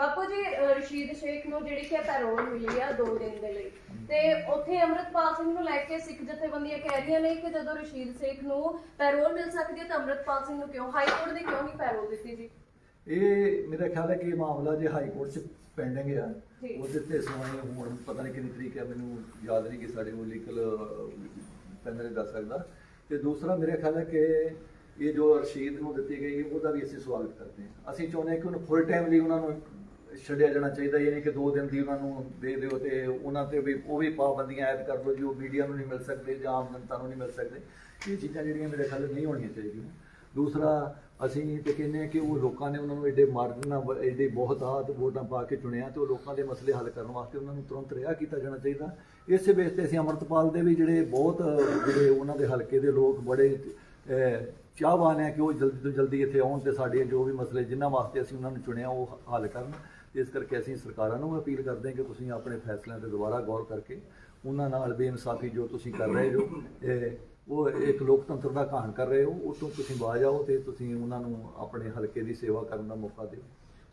ਬਾਪੂ ਜੀ ਅਹ ਰਸ਼ੀਦ ਸ਼ੇਖ ਨੂੰ ਜਿਹੜੀ ਕਿ ਪੈਰੋਲ ਮਿਲੀ ਆ 2 ਦਿਨ ਦੇ ਲਈ। ਤੇ ਉੱਥੇ ਅੰਮ੍ਰਿਤਪਾਲ ਸਿੰਘ ਨੂੰ ਲੈ ਕੇ ਸਿੱਖ ਜਥੇਬੰਦੀਆਂ ਕਹਿ ਰਹੀਆਂ ਨੇ ਕਿ ਜਦੋਂ ਰਸ਼ੀਦ ਸ਼ੇਖ ਨੂੰ ਪੈਰੋਲ ਮਿਲ ਸਕਦੀ ਹੈ ਤਾਂ ਅੰਮ੍ਰਿਤਪਾਲ ਸਿੰਘ ਨੂੰ ਕਿਉਂ ਹਾਈ ਕੋਰਟ ਨੇ ਕਿਉਂ ਨਹੀਂ ਪੈਰੋਲ ਦਿੱਤੀ ਜੀ? ਇਹ ਮੇਰਾ ਖਿਆਲ ਹੈ ਕਿ ਇਹ ਮਾਮਲਾ ਜੇ ਹਾਈ ਕੋਰਟ 'ਚ ਪੈਂਡਿੰਗ ਆ ਜੀ। ਉਹਦੇ ਤੇ ਸੁਣਵਾਈ ਹੁਣ ਪਤਾ ਨਹੀਂ ਕਿੰਨੀ ਤਰੀਕ ਹੈ ਮੈਨੂੰ ਯਾਦ ਨਹੀਂ ਕਿ ਸਾਡੇ ਕੋਲ ਲੀਗਲ ਪੈਨਲ ਦੱਸ ਸਕਦਾ। ਤੇ ਦੂਸਰਾ ਮੇਰੇ ਖਿਆਲ ਹੈ ਕਿ ਇਹ ਜੋ ਰਸ਼ੀਦ ਨੂੰ ਦਿੱਤੀ ਗਈ ਉਹਦਾ ਵੀ ਅਸੀਂ ਸਵਾਗਤ ਕਰਦੇ ਹਾਂ। ਅਸੀਂ ਚਾਹੁੰਦੇ ਹਾਂ ਕਿ ਉਹਨੂੰ ਫੁੱਲ ਟਾਈਮ ਲਈ ਉਹਨਾਂ ਨੂੰ ਛੱਡਿਆ ਜਾਣਾ ਚਾਹੀਦਾ ਇਹ ਨਹੀਂ ਕਿ ਦੋ ਦਿਨ ਦੀ ਉਹਨਾਂ ਨੂੰ ਦੇ ਦਿਓ ਤੇ ਉਹਨਾਂ ਤੇ ਵੀ, ਉਹ ਵੀ ਪਾਬੰਦੀਆਂ ਐਡ ਕਰ ਦਿਓ ਉਹ ਮੀਡੀਆ ਨੂੰ ਨਹੀਂ ਮਿਲ ਸਕਦੇ ਜਾਂ ਆਮ ਜਨਤਾ ਨੂੰ ਨਹੀਂ ਮਿਲ ਸਕਦੇ। ਇਹ ਚੀਜ਼ਾਂ ਜਿਹੜੀਆਂ ਮੇਰੇ ਖਿਆਲ ਨਹੀਂ ਹੋਣੀਆਂ ਚਾਹੀਦੀਆਂ। ਦੂਸਰਾ, ਅਸੀਂ ਤੇ ਕਹਿੰਦੇ ਹਾਂ ਕਿ ਉਹ ਲੋਕਾਂ ਨੇ ਉਹਨਾਂ ਨੂੰ ਐਡੇ ਮਾਰਗ ਨਾਲ ਐਡੇ ਬਹੁਤ ਆਤ ਵੋਟਾਂ ਪਾ ਕੇ ਚੁਣਿਆ ਤੇ ਉਹ ਲੋਕਾਂ ਦੇ ਮਸਲੇ ਹੱਲ ਕਰਨ ਵਾਸਤੇ ਉਹਨਾਂ ਨੂੰ ਤੁਰੰਤ ਰਿਹਾ ਕੀਤਾ ਜਾਣਾ ਚਾਹੀਦਾ। ਇਸੇ ਬੇਸ ਤੇ ਅਸੀਂ ਅਮਰਤਪਾਲ ਦੇ ਵੀ ਜਿਹੜੇ ਬਹੁਤ ਜਿਹੜੇ ਉਹਨਾਂ ਦੇ ਹਲਕੇ ਦੇ ਲੋਕ ਬੜੇ ਚਾਹਵਾਨ ਹੈ ਕਿ ਉਹ ਜਲਦੀ ਤੋਂ ਜਲਦੀ ਇੱਥੇ ਆਉਣ ਤੇ ਸਾਡੇ ਜੋ ਵੀ ਮਸਲੇ ਜਿਨ੍ਹਾਂ ਵਾਸਤੇ ਅਸੀਂ ਉਹਨਾਂ ਨੂੰ ਚੁਣਿਆ ਉਹ ਹੱਲ ਕਰਨ। ਇਸ ਕਰਕੇ ਅਸੀਂ ਸਰਕਾਰਾਂ ਨੂੰ ਅਪੀਲ ਕਰਦੇ ਹਾਂ ਕਿ ਤੁਸੀਂ ਆਪਣੇ ਫੈਸਲਿਆਂ ਤੇ ਦੁਬਾਰਾ ਗੌਰ ਕਰਕੇ ਉਹਨਾਂ ਨਾਲ ਬੇਇਨਸਾਫੀ ਜੋ ਤੁਸੀਂ ਕਰ ਰਹੇ ਇਹ ਉਹ ਇੱਕ ਲੋਕਤੰਤਰ ਦਾ ਘਾਣ ਕਰ ਰਹੇ ਹੋ ਉਹ ਤੋਂ ਤੁਸੀਂ ਬਾਜ ਆਓ ਤੇ ਤੁਸੀਂ ਉਹਨਾਂ ਨੂੰ ਆਪਣੇ ਹਲਕੇ ਦੀ ਸੇਵਾ ਕਰਨ ਦਾ ਮੌਕਾ ਦਿਓ।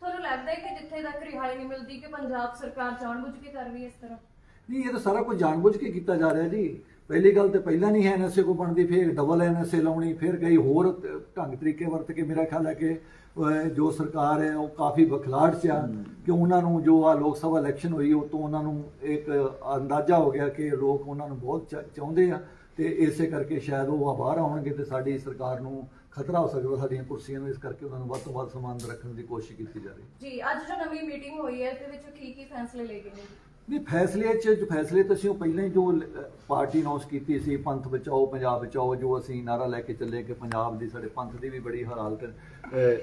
ਤੁਹਾਨੂੰ ਲੱਗਦਾ ਹੈ ਕਿ ਜਿੱਥੇ ਤੱਕ ਰਿਹਾਈ ਨਹੀਂ ਮਿਲਦੀ ਕਿ ਪੰਜਾਬ ਸਰਕਾਰ ਜਾਣਬੁੱਝ ਕੇ ਕਰ ਰਹੀ ਹੈ ਇਸ ਤਰ੍ਹਾਂ? ਨਹੀਂ ਇਹ ਤਾਂ ਸਾਰਾ ਕੁਝ ਜਾਣਬੁੱਝ ਕੇ ਕੀਤਾ ਜਾ ਰਿਹਾ ਜੀ। ਪਹਿਲੀ ਗੱਲ ਤੇ ਪਹਿਲਾਂ ਨਹੀਂ ਹੈ ਐਨਐਸਏ ਕੋ ਬਣਦੀ ਫਿਰ ਡਬਲ ਐਨਐਸਏ ਲਾਉਣੀ ਫਿਰ ਕਈ ਹੋਰ ਢੰਗ ਤਰੀਕੇ ਵਰਤ ਕੇ ਮੇਰਾ ਖਿਆਲ ਹੈ ਕਿ ਜੋ ਸਰਕਾਰ ਹੈ ਉਹ ਕਾਫੀ ਬਖਲਾੜ ਚ ਆ ਕਿ ਉਹਨਾਂ ਨੂੰ ਜੋ ਆ ਲੋਕ ਸਭਾ ਇਲੈਕਸ਼ਨ ਹੋਈ ਉਹ ਤੋਂ ਉਹਨਾਂ ਨੂੰ ਇੱਕ ਅੰਦਾਜ਼ਾ ਹੋ ਗਿਆ ਕਿ ਲੋਕ ਉਹਨਾਂ ਨੂੰ ਬਹੁਤ ਚਾਹੁੰਦੇ ਆ ਤੇ ਇਸੇ ਕਰਕੇ ਸ਼ਾਇਦ ਉਹ ਬਾਹਰ ਆਉਣਗੇ ਤੇ ਸਾਡੀ ਸਰਕਾਰ ਨੂੰ ਖਤਰਾ ਹੋ ਸਕਦਾ ਸਾਡੀਆਂ ਕੁਰਸੀਆਂ ਨੂੰ ਇਸ ਕਰਕੇ ਉਹਨਾਂ ਨੂੰ ਵੱਧ ਤੋਂ ਵੱਧ ਸਮਾਨ ਰੱਖਣ ਦੀ ਕੋਸ਼ਿਸ਼ ਕੀਤੀ ਜਾ ਰਹੀ ਹੈ। ਜੀ ਅੱਜ ਜੋ ਨਵੀਂ ਮੀਟਿੰਗ ਹੋਈ ਹੈ ਤੇ ਵਿੱਚ ਕੀ ਕੀ ਫੈਸਲੇ ਲਏ ਗਏ ਨੇ? ਨਹੀਂ, ਫੈਸਲੇ ਚ ਜੋ ਫੈਸਲੇ ਤਾਂ ਅਸੀਂ ਉਹ ਪਹਿਲਾਂ ਹੀ ਜੋ ਲ- ਪਾਰਟੀ ਅਨਾਉਂਸ ਕੀਤੀ ਸੀ, ਪੰਥ ਬਚਾਓ, ਪੰਜਾਬ ਬਚਾਓ, ਜੋ ਅਸੀਂ ਨਾਰਾ ਲੈ ਕੇ ਚੱਲੇ ਕਿ ਪੰਜਾਬ ਦੀ ਸਾਡੇ ਪੰਥ ਦੀ ਵੀ ਬੜੀ ਹਾਲਤ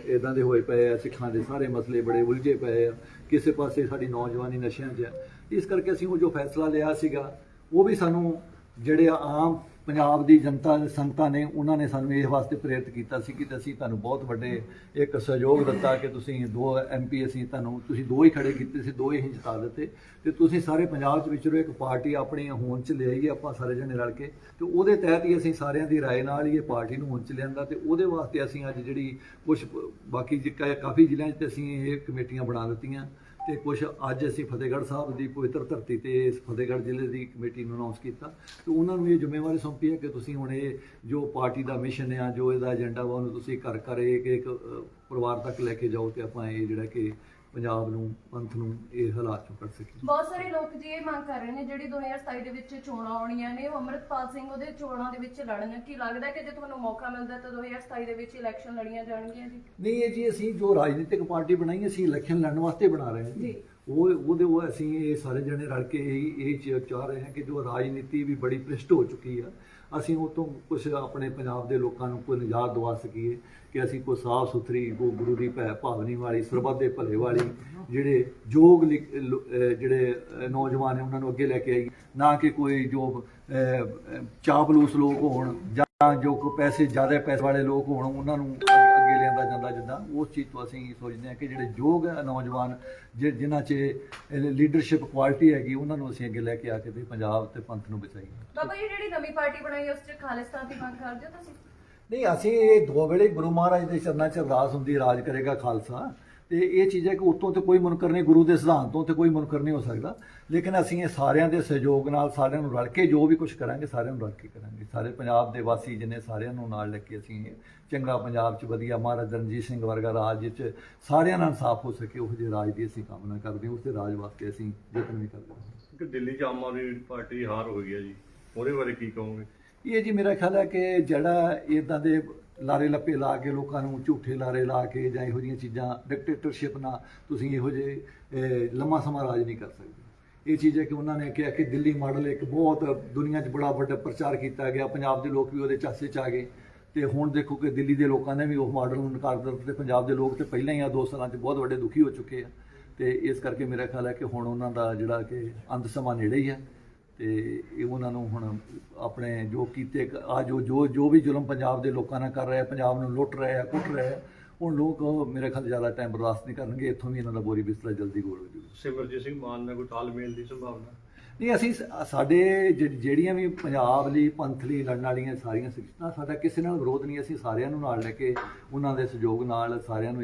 ਇਦਾਂ ਦੇ ਹੋਏ ਪਏ ਆ, ਸਿੱਖਾਂ ਦੇ ਸਾਰੇ ਮਸਲੇ ਬੜੇ ਉਲਝੇ ਪਏ ਆ, ਕਿਸੇ ਪਾਸੇ ਸਾਡੀ ਨੌਜਵਾਨੀ ਨਸ਼ਿਆਂ 'ਚ ਆ। ਇਸ ਕਰਕੇ ਅਸੀਂ ਉਹ ਜੋ ਫੈਸਲਾ ਲਿਆ ਸੀਗਾ, ਉਹ ਵੀ ਸਾਨੂੰ ਜਿਹੜੇ ਆਮ ਪੰਜਾਬ ਦੀ ਜਨਤਾ ਦੇ ਸੰਗਤਾਂ ਨੇ ਉਹਨਾਂ ਨੇ ਸਾਨੂੰ ਇਸ ਵਾਸਤੇ ਪ੍ਰੇਰਿਤ ਕੀਤਾ ਸੀ ਕਿ ਅਸੀਂ ਤੁਹਾਨੂੰ ਬਹੁਤ ਵੱਡੇ ਇੱਕ ਸਹਿਯੋਗ ਦਿੱਤਾ ਕਿ ਤੁਸੀਂ ਦੋ ਐਮਪੀ ਅਸੀਂ ਤੁਹਾਨੂੰ ਤੁਸੀਂ ਦੋ ਹੀ ਖੜੇ ਕੀਤੇ ਸੀ ਦੋ ਹੀ ਅਸੀਂ ਜਿਤਾ ਦਿੱਤੇ ਤੇ ਤੁਸੀਂ ਸਾਰੇ ਪੰਜਾਬ 'ਚ ਵਿਚਰੋ ਇੱਕ ਪਾਰਟੀ ਆਪਣੀ ਹੋਂਦ 'ਚ ਲੈ ਆਈਏ ਆਪਾਂ ਸਾਰੇ ਜਣੇ ਰਲ ਕੇ ਤੇ ਉਹਦੇ ਤਹਿਤ ਹੀ ਅਸੀਂ ਸਾਰਿਆਂ ਦੀ رائے ਨਾਲ ਹੀ ਇਹ ਪਾਰਟੀ ਨੂੰ ਹੋਂਦ 'ਚ ਲਿਆਂਦਾ ਤੇ ਉਹਦੇ ਵਾਸਤੇ ਅਸੀਂ ਅੱਜ ਜਿਹੜੀ ਕੁਝ ਬਾਕੀ ਜਿ- ਕਾਫੀ ਜ਼ਿਲ੍ਹਿਆਂ 'ਚ ਤੇ ਅਸੀਂ ਇਹ ਕਮੇਟੀਆਂ ਬਣਾ ਦਿੱਤੀਆਂ ਤੇ ਕੁਝ ਅੱਜ ਅਸੀਂ ਫਤਿਹਗੜ੍ਹ ਸਾਹਿਬ ਦੀ ਪਵਿੱਤਰ ਧਰਤੀ ਤੇ ਇਸ ਫਤਿਹਗੜ੍ਹ ਜ਼ਿਲ੍ਹੇ ਦੀ ਕਮੇਟੀ ਨੂੰ ਅਨਾਉਂਸ ਕੀਤਾ। ਤੇ ਉਹਨਾਂ ਨੂੰ ਇਹ ਜ਼ਿੰਮੇਵਾਰੀ ਸੌਂਪੀ ਹੈ ਕਿ ਤੁਸੀਂ ਹੁਣ ਇਹ ਜੋ ਪਾਰਟੀ ਦਾ ਮਿਸ਼ਨ ਹੈ ਜੋ ਇਹਦਾ ਏਜੰਡਾ ਵਾ, ਉਹਨੂੰ ਤੁਸੀਂ ਘਰ ਘਰ ਇੱਕ ਇੱਕ ਪਰਿਵਾਰ ਤੱਕ ਲੈ ਕੇ ਜਾਓ ਤੇ ਆਪਾਂ ਇਹ ਜਿਹੜਾ ਕਿ ਪੰਜਾਬ ਨੂੰ ਪੰਥ ਨੂੰ ਇਹ ਹਾਲਾਤ ਚੋਂ ਕੱਢ ਸਕੀਏ। ਬਹੁਤ ਸਾਰੇ ਲੋਕ ਜੀ ਇਹ ਮੰਗ ਕਰ ਰਹੇ ਨੇ ਜਿਹੜੀ 2027 ਦੇ ਵਿੱਚ ਚੋਣਾਂ ਆਉਣੀਆਂ ਨੇ ਉਹ ਅਮਰਤਪਾਲ ਸਿੰਘ ਉਹਦੇ ਚੋਣਾਂ ਦੇ ਵਿੱਚ ਲੜਨ ਕੀ ਲੱਗਦਾ ਕਿ ਜੇ ਤੁਹਾਨੂੰ ਮੌਕਾ ਮਿਲਦਾ ਤਾਂ 2027 ਦੇ ਵਿੱਚ ਇਲੈਕਸ਼ਨ ਲੜੀਆਂ ਜਾਣਗੀਆਂ ਜੀ? ਨਹੀਂ ਇਹ ਜੀ ਅਸੀਂ ਜੋ ਰਾਜਨੀਤਿਕ ਪਾਰਟੀ ਬਣਾਈ ਅਸੀਂ ਇਲੈਕਸ਼ਨ ਲੜਨ ਵਾਸਤੇ ਬਣਾ ਰਹੇ ਹਾਂ ਜੀ। ਉਹ ਉਹਦੇ ਉਹ ਅਸੀਂ ਇਹ ਸਾਰੇ ਜਣੇ ਰਲ ਕੇ ਇਹ ਇਹ ਚਾਹ ਰਹੇ ਹਾਂ ਕਿ ਜੋ ਰਾਜਨੀਤੀ ਵੀ ਬੜੀ ਭ੍ਰਿਸ਼ਟ ਹੋ ਚੁੱਕੀ ਆ ਅਸੀਂ ਉਹ ਤੋਂ ਕੁਝ ਆਪਣੇ ਪੰਜਾਬ ਦੇ ਲੋਕਾਂ ਨੂੰ ਕੋਈ ਨਿਜਾਤ ਦਵਾ ਸਕੀਏ ਕਿ ਅਸੀਂ ਕੋਈ ਸਾਫ਼ ਸੁਥਰੀ ਕੋ ਗੁਰੂ ਦੀ ਭੈ ਭਾਵਨੀ ਵਾਲੀ ਸਰਬੱਤ ਦੇ ਭਲੇ ਵਾਲੀ ਜਿਹੜੇ ਯੋਗ ਲਿ- ਲੋ- ਜਿਹੜੇ ਨੌਜਵਾਨ ਨੇ ਉਹਨਾਂ ਨੂੰ ਅੱਗੇ ਲੈ ਕੇ ਆਈ। ਨਾ ਕਿ ਕੋਈ ਜੋ ਅਹ, ਅਹ, ਚਾਪਲੂਸ ਲੋਕ ਹੋਣ ਜਾਂ ਜੋ ਕੋ ਪੈਸੇ ਜ਼ਿਆਦਾ ਪੈਸੇ ਵਾਲੇ ਲੋਕ ਹੋਣ ਉਹਨਾਂ ਨੂੰ ਅੱਗੇ ਲਿਆਂਦਾ ਜਾਂਦਾ ਜਿੱਦਾਂ ਉਸ ਚੀਜ਼ ਤੋਂ ਅਸੀਂ ਸੋਚਦੇ ਹਾਂ ਕਿ ਜਿਹੜੇ ਯੋਗ ਨੌਜਵਾਨ ਜਿਨ੍ਹਾਂ 'ਚ ਲੀਡਰਸ਼ਿਪ ਕੁਆਲਿਟੀ ਹੈਗੀ ਉਹਨਾਂ ਨੂੰ ਅਸੀਂ ਅੱਗੇ ਲੈ ਕੇ ਆ ਕੇ ਤੇ ਪੰਜਾਬ ਤੇ ਪੰਥ ਨੂੰ ਬਚਾਈਏ। ਬਾਬਾ ਜੀ ਜਿਹੜੀ ਨਵੀਂ ਪਾਰਟੀ ਬਣਾਈ ਉਸ 'ਚ ਖਾਲਿਸਤਾਨ ਦੀ ਮੰਗ ਕਰਦੇ ਹੋ ਤੁਸੀਂ? ਨਹੀਂ ਅਸੀਂ ਇਹ ਦੋ ਵੇਲੇ ਗੁਰੂ ਮਹਾਰਾਜ ਦੇ ਚਰਨਾਂ 'ਚ ਅਰਦਾਸ ਹੁੰਦੀ ਰਾਜ ਕਰੇਗਾ ਖਾਲਸਾ। ਤੇ ਇਹ ਚੀਜ਼ ਹੈ ਕਿ ਉਤੋਂ ਤੇ ਕੋਈ ਮੁਨਕਰ ਨਹੀਂ ਗੁਰੂ ਦੇ ਸਿਧਾਂਤ ਤੋਂ ਤੇ ਕੋਈ ਮੁਨਕਰ ਨਹੀਂ ਹੋ ਸਕਦਾ। ਲੇਕਿਨ ਅਸੀਂ ਇਹ ਸਾਰਿਆਂ ਦੇ ਸਹਿਯੋਗ ਨਾਲ ਸਾਰਿਆਂ ਨੂੰ ਰਲ ਕੇ ਜੋ ਵੀ ਕੁਝ ਕਰਾਂਗੇ ਸਾਰਿਆਂ ਨੂੰ ਰਲ ਕੇ ਕਰਾਂਗੇ। ਸਾਰੇ ਪੰਜਾਬ ਦੇ ਵਾਸੀ ਜਿੰਨੇ ਸਾਰਿਆਂ ਨੂੰ ਨਾਲ ਲੈ ਕੇ ਅਸੀਂ ਚੰਗਾ ਪੰਜਾਬ 'ਚ ਵਧੀਆ ਮਹਾਰਾਜਾ ਰਣਜੀਤ ਸਿੰਘ ਵਰਗਾ ਰਾਜ 'ਚ ਸਾਰਿਆਂ ਨਾਲ ਇਨਸਾਫ ਹੋ ਸਕੇ ਉਹ ਜਿਹੇ ਰਾਜ ਦੀ ਅਸੀਂ ਕਾਮਨਾ ਕਰਦੇ ਹਾਂ ਉਸ ਦੇ ਰਾਜ ਵਾਸਤੇ ਅਸੀਂ ਯਤਨ ਵੀ ਕਰਦੇ ਹਾਂ। ਕਿ ਦਿੱਲੀ 'ਚ ਆਮ ਆਦਮੀ ਪਾਰਟੀ ਹਾਰ ਹੋਈ ਹੈ ਜੀ। ਉਹਦੇ ਬਾਰੇ ਕੀ ਕਹੋਗੇ? ਇਹ ਜੀ ਮੇਰਾ ਖਿਆਲ ਹੈ ਕਿ ਜਿਹੜਾ ਇਦਾਂ ਦੇ ਲਾਰੇ ਲੱਪੇ ਲਾ ਕੇ ਲੋਕਾਂ ਨੂੰ ਝੂਠੇ ਲਾਰੇ ਲਾ ਕੇ ਜਾਂ ਇਹੋ ਜਿਹੀਆਂ ਚੀਜ਼ਾਂ ਡਿਕਟੇਟਰਸ਼ਿਪ ਨਾਲ ਤੁਸੀਂ ਇਹੋ ਜਿਹੇ ਲੰਮਾ ਸਮਾਂ ਰਾਜ ਨਹੀਂ ਕਰ ਸਕਦੇ। ਇਹ ਚੀਜ਼ ਹੈ ਕਿ ਉਹਨਾਂ ਨੇ ਕਿਹਾ ਕਿ ਦਿੱਲੀ ਮਾਡਲ ਇੱਕ ਬਹੁਤ ਦੁਨੀਆ 'ਚ ਬੜਾ ਵੱਡਾ ਪ੍ਰਚਾਰ ਕੀਤਾ ਗਿਆ। ਪੰਜਾਬ ਦੇ ਲੋਕ ਵੀ ਉਹਦੇ ਚਾਸੇ 'ਚ ਆ ਗਏ। ਤੇ ਹੁਣ ਦੇਖੋ ਕਿ ਦਿੱਲੀ ਦੇ ਲੋਕਾਂ ਨੇ ਵੀ ਉਹ ਮਾਡਲ ਨੂੰ ਨਕਾਰ ਦਿੱਤਾ। ਤੇ ਪੰਜਾਬ ਦੇ ਲੋਕ ਤੇ ਪਹਿਲਾਂ ਹੀ ਆ ਦੋ ਸਾਲਾਂ 'ਚ ਬਹੁਤ ਵੱਡੇ ਦੁਖੀ ਹੋ ਚੁੱਕੇ ਆ। ਤੇ ਇਸ ਕਰਕੇ ਮੇਰਾ ਖਿਆਲ ਹੈ ਕਿ ਹੁਣ ਉਹਨਾਂ ਦਾ ਜਿਹੜਾ ਕਿ ਅੰਤ ਸਮਾਂ ਨੇੜੇ ਹੀ ਹੈ ਤੇ ਇਹ ਉਹਨਾਂ ਨੂੰ ਹੁਣ ਆਪਣੇ ਜੋ ਕੀਤੇ ਆ ਜੋ ਜੋ ਜੋ ਵੀ ਜ਼ੁਲਮ ਪੰਜਾਬ ਦੇ ਲੋਕਾਂ ਨਾਲ ਕਰ ਰਿਹਾ ਪੰਜਾਬ ਨੂੰ ਲੁੱਟ ਰਿਹਾ ਕੁੱਟ ਰਿਹਾ ਹੁਣ ਲੋਕ ਮੇਰੇ ਖਿਆਲ ਜ਼ਿਆਦਾ ਟਾਈਮ ਬਰਦਾਸ਼ਤ ਨਹੀਂ ਕਰਨਗੇ ਇੱਥੋਂ ਵੀ ਇਹਨਾਂ ਦਾ ਬੋਰੀ ਬਿਸਤਰਾ ਜਲਦੀ ਗੋਲ ਹੋ ਜਾਊਗਾ। ਸਿਮਰਜੀਤ ਸਿੰਘ ਮਾਨ ਨਾਲ ਕੋਈ ਤਾਲਮੇਲ ਦੀ ਸੰਭਾਵਨਾ? ਨਹੀਂ ਅਸੀਂ ਸਾਡੇ ਜਿਹੜੀਆਂ ਵੀ ਪੰਜਾਬ ਲਈ ਪੰਥ ਲਈ ਲੜਨ ਵਾਲੀਆਂ ਸਾਰੀਆਂ ਸਿੱਖਾਂ ਸਾਡਾ ਕਿਸੇ ਨਾਲ ਵਿਰੋਧ ਨਹੀਂ ਅਸੀਂ ਸਾਰਿਆਂ ਨੂੰ ਨਾਲ ਲੈ ਕੇ ਉਹਨਾਂ ਦੇ ਸਹਿਯੋਗ ਨਾਲ ਸਾਰਿਆਂ ਨੂੰ